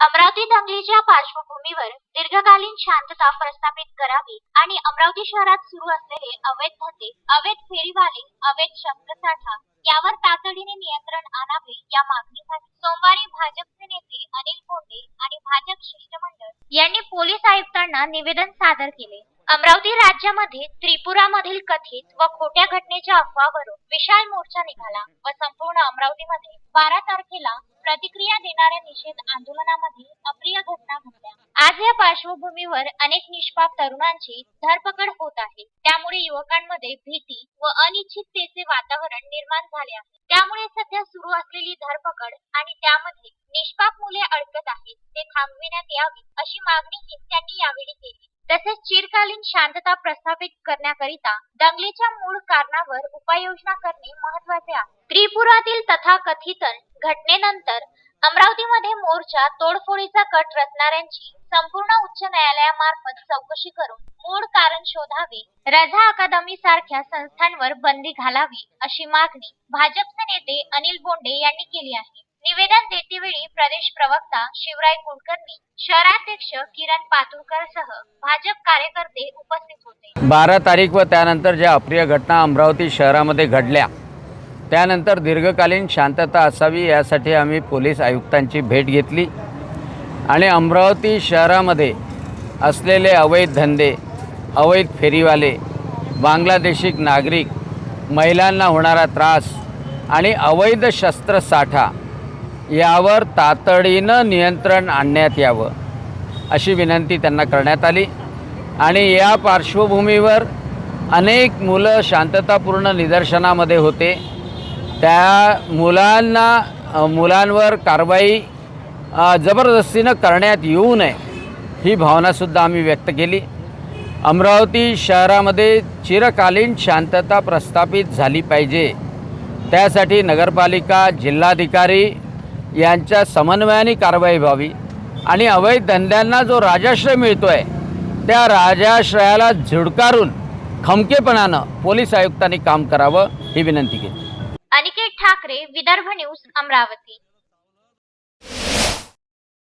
अमरावती दंगलीच्या पार्श्वभूमीवर दीर्घकालीन शांतता प्रस्थापित करावी आणि अमरावती शहरात सुरू असलेले अवैध धंदे अवैध फेरीवाले अवैध शस्त्रसाठा यावर तातडीने नियंत्रण आणावे या मागणीसाठी सोमवारी भाजपचे नेते अनिल बोंडे आणि भाजप शिष्टमंडळ यांनी पोलीस आयुक्तांना निवेदन सादर केले. अमरावती राज्यामध्ये त्रिपुरामधील कथित व खोट्या घटनेच्या अफवावरून विशाल मोर्चा निघाला व संपूर्ण अमरावतीमध्ये बारा तारखेला प्रतिक्रिया देणाऱ्या निषेध आंदोलनामध्ये अप्रिय घटना घडल्या. आज या पार्श्वभूमीवर अनेक निष्पाप तरुणांची धरपकड होत आहे. त्यामुळे युवकांमध्ये भीती व अनिश्चिततेचे वातावरण निर्माण झाले आहे. त्यामुळे सध्या सुरू असलेली धरपकड आणि त्यामध्ये निष्पाप मुले अडकत आहेत ते थांबविण्यात यावी अशी मागणीही त्यांनी यावेळी केली. तसेच चिरकालीन शांतता प्रस्थापित करण्याकरिता दंगलीच्या मूळ कारणावर उपाययोजना करणे महत्त्वाचे आहे. त्रिपुरातील तथाकथित घटनेनंतर अमरावतीमध्ये मोर्चा तोडफोडीचा कट रचणाऱ्यांची संपूर्ण उच्च न्यायालयामार्फत चौकशी करून मूळ कारण शोधावे रझा अकादमी सारख्या संस्थांवर बंदी घालावी अशी मागणी भाजपचे नेते अनिल बोंडे यांनी केली आहे. निवेदन देतेवेळी प्रदेश प्रवक्ता शिवराय कुलकर्णी शहराध्यक्ष किरण पातुरकर सह भाजप कार्यकर्ते उपस्थित होते. बारा तारीख व त्यानंतर ज्या अप्रिय घटना अमरावती शहरामध्ये घडल्या त्यानंतर दीर्घकालीन शांतता असावी यासाठी आम्ही पोलीस आयुक्तांची भेट घेतली. आणि अमरावती शहरामध्ये असलेले अवैध धंदे अवैध फेरीवाले बांगलादेशी नागरिक महिलांना होणारा त्रास आणि अवैध शस्त्रसाठा यावर तातडीनं नियंत्रण आणण्यात यावं अशी विनंती त्यांना करण्यात आली. आणि या पार्श्वभूमीवर अनेक मुलं शांततापूर्ण निदर्शनामध्ये होते. त्या मुलांना मुलांवर कारवाई जबरदस्तीनं करण्यात येऊ नये ही भावनासुद्धा आम्ही व्यक्त केली. अमरावती शहरामध्ये चिरकालीन शांतता प्रस्थापित झाली पाहिजे. त्यासाठी नगरपालिका जिल्हाधिकारी यांच्या समन्वयाने कारवाई व्हावी आणि अवैध धंद्यांना जो राजाश्रय मिळतो आहे त्या राजाश्रयाला झुडकारून खमकेपणानं पोलीस आयुक्तांनी काम करावं ही विनंती केली. अनिकेत ठाकरे विदर्भ न्यूज अमरावती.